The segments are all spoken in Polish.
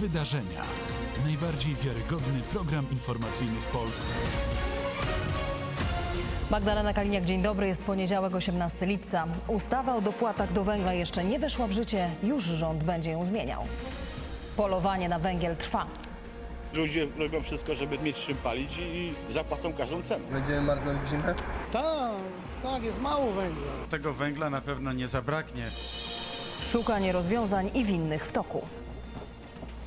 Wydarzenia. Najbardziej wiarygodny program informacyjny w Polsce. Magdalena Kaliniak, dzień dobry. Jest poniedziałek, 18 lipca. Ustawa o dopłatach do węgla jeszcze nie weszła w życie. Już rząd będzie ją zmieniał. Polowanie na węgiel trwa. Ludzie robią wszystko, żeby mieć czym palić i zapłacą każdą cenę. Będziemy marznąć w zimę? Tak, tak, jest mało węgla. Tego węgla na pewno nie zabraknie. Szukanie rozwiązań i winnych w toku.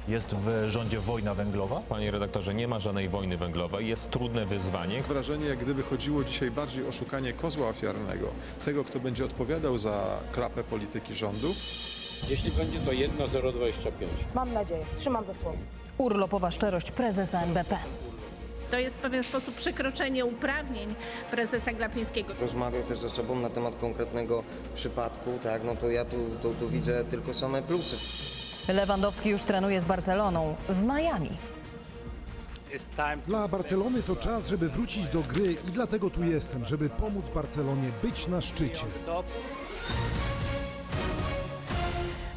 Jest w rządzie wojna węglowa? Panie redaktorze, nie ma żadnej wojny węglowej. Jest trudne wyzwanie. wrażenie, jak gdyby chodziło dzisiaj bardziej o szukanie kozła ofiarnego, tego, kto będzie odpowiadał za klapę polityki rządu. Jeśli będzie to 1,025. Mam nadzieję, trzymam za słowo. Urlopowa szczerość prezesa NBP. To jest w pewien sposób przekroczenie uprawnień prezesa Glapińskiego. Rozmawiał też ze sobą na temat konkretnego przypadku, tak, no to ja tu, tu, tu widzę tylko same plusy. Lewandowski już trenuje z Barceloną w Miami. Dla Barcelony to czas, żeby wrócić do gry i dlatego tu jestem, żeby pomóc Barcelonie być na szczycie.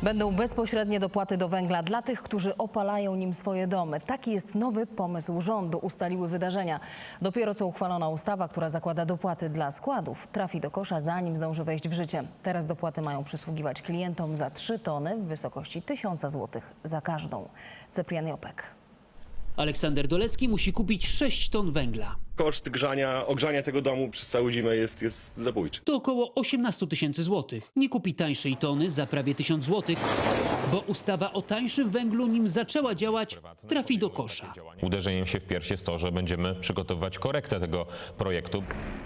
Będą bezpośrednie dopłaty do węgla dla tych, którzy opalają nim swoje domy. Taki jest nowy pomysł rządu, ustaliły wydarzenia. Dopiero co uchwalona ustawa, która zakłada dopłaty dla składów, trafi do kosza, zanim zdąży wejść w życie. Teraz dopłaty mają przysługiwać klientom za 3 tony w wysokości 1000 zł za każdą. Cyprian Jopek. Aleksander Dolecki musi kupić 6 ton węgla. Koszt grzania, ogrzania tego domu przez całą zimę jest, jest zabójczy. To około 18 tysięcy złotych. Nie kupi tańszej tony za prawie 1000 złotych, bo ustawa o tańszym węglu, nim zaczęła działać, trafi do kosza. Uderzeniem się w pierś jest to, że będziemy przygotowywać korektę tego projektu.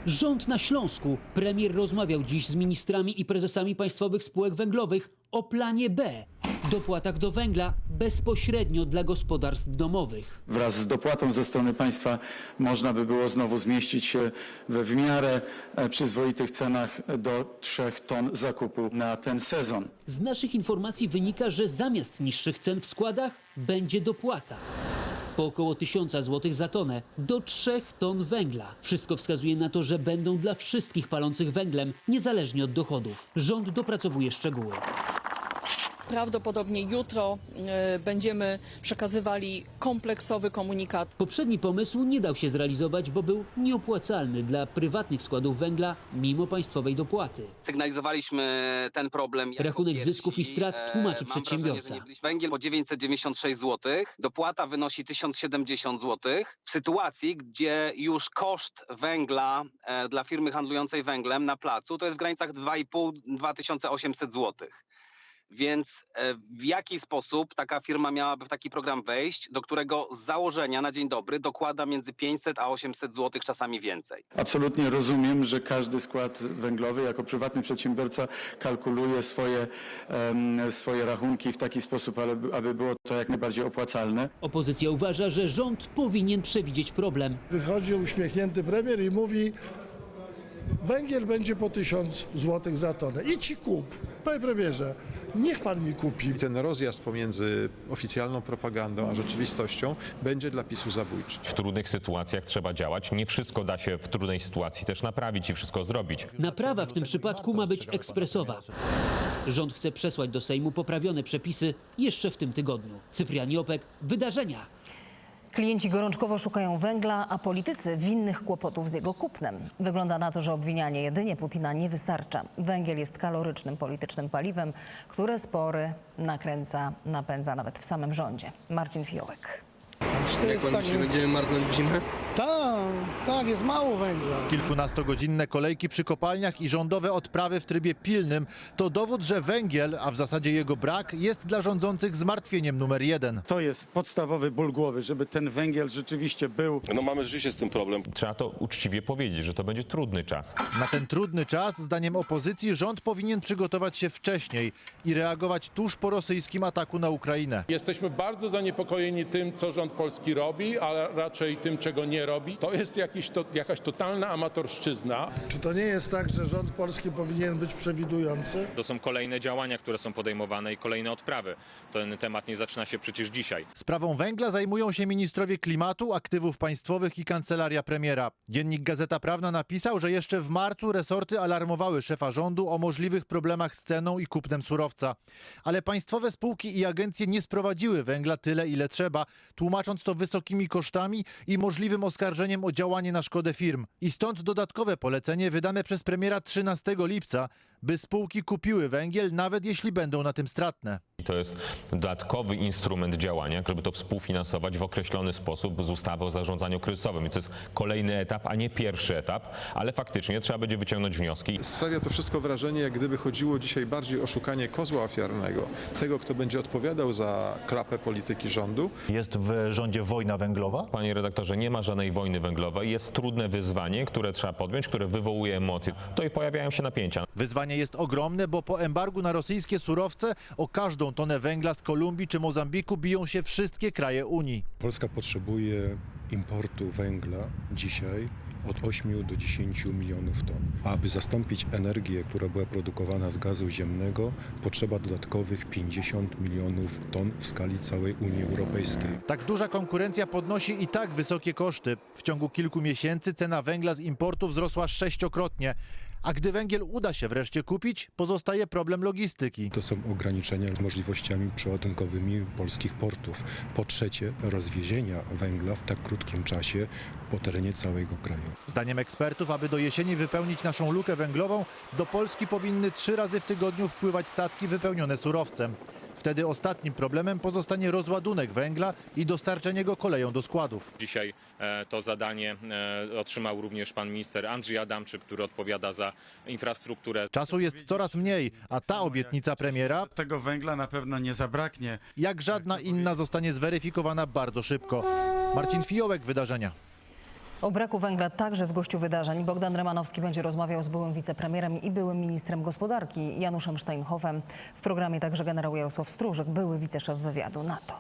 Rząd na Śląsku. Premier rozmawiał dziś z ministrami i prezesami państwowych spółek węglowych o planie B. Dopłatach do węgla bezpośrednio dla gospodarstw domowych. Wraz z dopłatą ze strony państwa można by było znowu zmieścić się we w miarę e, przyzwoitych cenach do 3 ton zakupu na ten sezon. Z naszych informacji wynika, że zamiast niższych cen w składach będzie dopłata. Po około 1000 zł za tonę do 3 ton węgla. Wszystko wskazuje na to, że będą dla wszystkich palących węglem, niezależnie od dochodów. Rząd dopracowuje szczegóły. Prawdopodobnie jutro e, będziemy przekazywali kompleksowy komunikat. Poprzedni pomysł nie dał się zrealizować, bo był nieopłacalny dla prywatnych składów węgla mimo państwowej dopłaty. Sygnalizowaliśmy ten problem. jako Rachunek pierwsi. zysków i strat E, tłumaczy mam przedsiębiorca. Wrażenie, Węgiel po 996 zł, dopłata wynosi 1070 zł. W sytuacji, gdzie już koszt węgla e, dla firmy handlującej węglem na placu to jest w granicach 2,5-2800 zł. Więc e, w jaki sposób taka firma miałaby w taki program wejść, do którego z założenia na dzień dobry dokłada między 500 a 800 zł, czasami więcej? Absolutnie rozumiem, że każdy skład węglowy jako prywatny przedsiębiorca kalkuluje swoje, swoje rachunki w taki sposób, aby, aby było to jak najbardziej opłacalne. Opozycja uważa, że rząd powinien przewidzieć problem. Wychodzi uśmiechnięty premier i mówi węgiel będzie po 1000 zł za tonę. I kup. Panie premierze, niech pan mi kupi. I ten rozjazd pomiędzy oficjalną propagandą a rzeczywistością będzie dla PiSu zabójczy. W trudnych sytuacjach trzeba działać. Nie wszystko da się w trudnej sytuacji też naprawić i wszystko zrobić. Naprawa w tym przypadku ma być ekspresowa. Rząd chce przesłać do Sejmu poprawione przepisy jeszcze w tym tygodniu. Cyprian Jopek, wydarzenia. Klienci gorączkowo szukają węgla, a politycy winnych kłopotów z jego kupnem. Wygląda na to, że obwinianie jedynie Putina nie wystarcza. Węgiel jest kalorycznym politycznym paliwem, które spory nakręca, napędza nawet w samym rządzie. Marcin Fiołek. To jest tak, będziemy marznąć w zimę? Tak, tak, jest mało węgla. Kilkunastogodzinne kolejki przy kopalniach i rządowe odprawy w trybie pilnym to dowód, że węgiel, a w zasadzie jego brak, jest dla rządzących zmartwieniem numer jeden. To jest podstawowy ból głowy, żeby ten węgiel rzeczywiście był No mamy rzeczywiście z tym problem. Trzeba to uczciwie powiedzieć, że to będzie trudny czas. Na ten trudny czas, zdaniem opozycji, rząd powinien przygotować się wcześniej i reagować tuż po rosyjskim ataku na Ukrainę. Jesteśmy bardzo zaniepokojeni tym, co rząd polski robi, a raczej tym, czego nie robi, to jest jakiś, to, jakaś totalna amatorszczyzna. Czy to nie jest tak, że rząd polski powinien być przewidujący? To są kolejne działania, które są podejmowane i kolejne odprawy. Ten temat nie zaczyna się przecież dzisiaj. Sprawą węgla zajmują się ministrowie klimatu, aktywów państwowych i kancelaria premiera. Dziennik Gazeta Prawna napisał, że jeszcze w marcu resorty alarmowały szefa rządu o możliwych problemach z ceną i kupnem surowca. Ale państwowe spółki i agencje nie sprowadziły węgla tyle, ile trzeba, tłumacząc to wysokimi kosztami i możliwym oskarżeniem o działanie na szkodę firm. I stąd dodatkowe polecenie wydane przez premiera 13 lipca, by spółki kupiły węgiel, nawet jeśli będą na tym stratne. I to jest dodatkowy instrument działania, żeby to współfinansować w określony sposób z ustawy o zarządzaniu kryzysowym. I to jest kolejny etap, a nie pierwszy etap, ale faktycznie trzeba będzie wyciągnąć wnioski. Sprawia to wszystko wrażenie, jak gdyby chodziło dzisiaj bardziej o szukanie kozła ofiarnego, tego, kto będzie odpowiadał za klapę polityki rządu. Jest w rządzie wojna węglowa? Panie redaktorze, nie ma żadnej wojny węglowej. Jest trudne wyzwanie, które trzeba podjąć, które wywołuje emocje. To i pojawiają się napięcia. Wyzwanie jest ogromne, bo po embargu na rosyjskie surowce o każdą tonę węgla z Kolumbii czy Mozambiku biją się wszystkie kraje Unii. Polska potrzebuje importu węgla dzisiaj od 8 do 10 milionów ton. Aby zastąpić energię, która była produkowana z gazu ziemnego, potrzeba dodatkowych 50 milionów ton w skali całej Unii Europejskiej. Tak duża konkurencja podnosi i tak wysokie koszty. W ciągu kilku miesięcy cena węgla z importu wzrosła sześciokrotnie. A gdy węgiel uda się wreszcie kupić, pozostaje problem logistyki. To są ograniczenia z możliwościami przeładunkowymi polskich portów. Po trzecie, rozwiezienia węgla w tak krótkim czasie po terenie całego kraju. Zdaniem ekspertów, aby do jesieni wypełnić naszą lukę węglową, do Polski powinny trzy razy w tygodniu wpływać statki wypełnione surowcem. Wtedy ostatnim problemem pozostanie rozładunek węgla i dostarczenie go koleją do składów. Dzisiaj e, to zadanie e, otrzymał również pan minister Andrzej Adamczyk, który odpowiada za infrastrukturę. Czasu jest coraz mniej, a ta obietnica premiera, Tego węgla na pewno nie zabraknie. jak żadna inna, zostanie zweryfikowana bardzo szybko. Marcin Fiołek, Wydarzenia. O braku węgla także w gościu wydarzeń Bogdan Remanowski będzie rozmawiał z byłym wicepremierem i byłym ministrem gospodarki Januszem Steinhofem. W programie także generał Jarosław Stróżek, były wiceszef wywiadu NATO.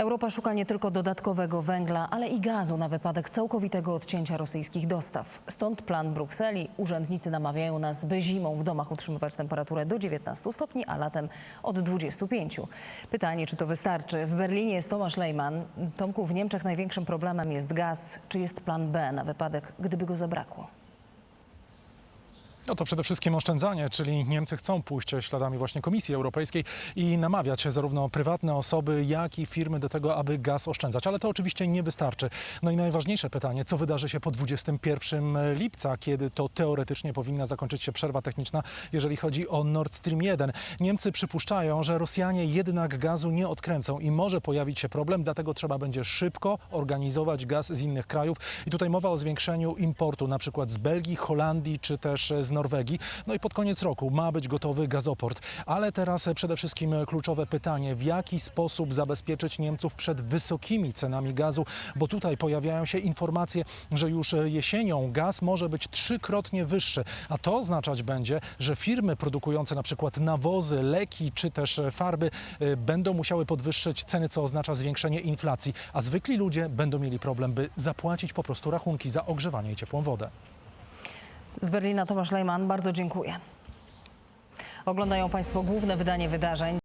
Europa szuka nie tylko dodatkowego węgla, ale i gazu na wypadek całkowitego odcięcia rosyjskich dostaw. Stąd plan Brukseli. Urzędnicy namawiają nas, by zimą w domach utrzymywać temperaturę do 19 stopni, a latem od 25. Pytanie, czy to wystarczy? W Berlinie jest Tomasz Lejman. Tomku, w Niemczech największym problemem jest gaz. Czy jest plan B na wypadek, gdyby go zabrakło? No to przede wszystkim oszczędzanie, czyli Niemcy chcą pójść śladami właśnie Komisji Europejskiej i namawiać zarówno prywatne osoby, jak i firmy do tego, aby gaz oszczędzać. Ale to oczywiście nie wystarczy. No i najważniejsze pytanie, co wydarzy się po 21 lipca, kiedy to teoretycznie powinna zakończyć się przerwa techniczna, jeżeli chodzi o Nord Stream 1. Niemcy przypuszczają, że Rosjanie jednak gazu nie odkręcą i może pojawić się problem, dlatego trzeba będzie szybko organizować gaz z innych krajów. I tutaj mowa o zwiększeniu importu, na przykład z Belgii, Holandii czy też z Norwegii. No i pod koniec roku ma być gotowy gazoport. Ale teraz przede wszystkim kluczowe pytanie, w jaki sposób zabezpieczyć Niemców przed wysokimi cenami gazu, bo tutaj pojawiają się informacje, że już jesienią gaz może być trzykrotnie wyższy, a to oznaczać będzie, że firmy produkujące na przykład nawozy, leki czy też farby y, będą musiały podwyższyć ceny, co oznacza zwiększenie inflacji, a zwykli ludzie będą mieli problem, by zapłacić po prostu rachunki za ogrzewanie i ciepłą wodę. Z Berlina Tomasz Lejman, bardzo dziękuję. Oglądają Państwo główne wydanie wydarzeń.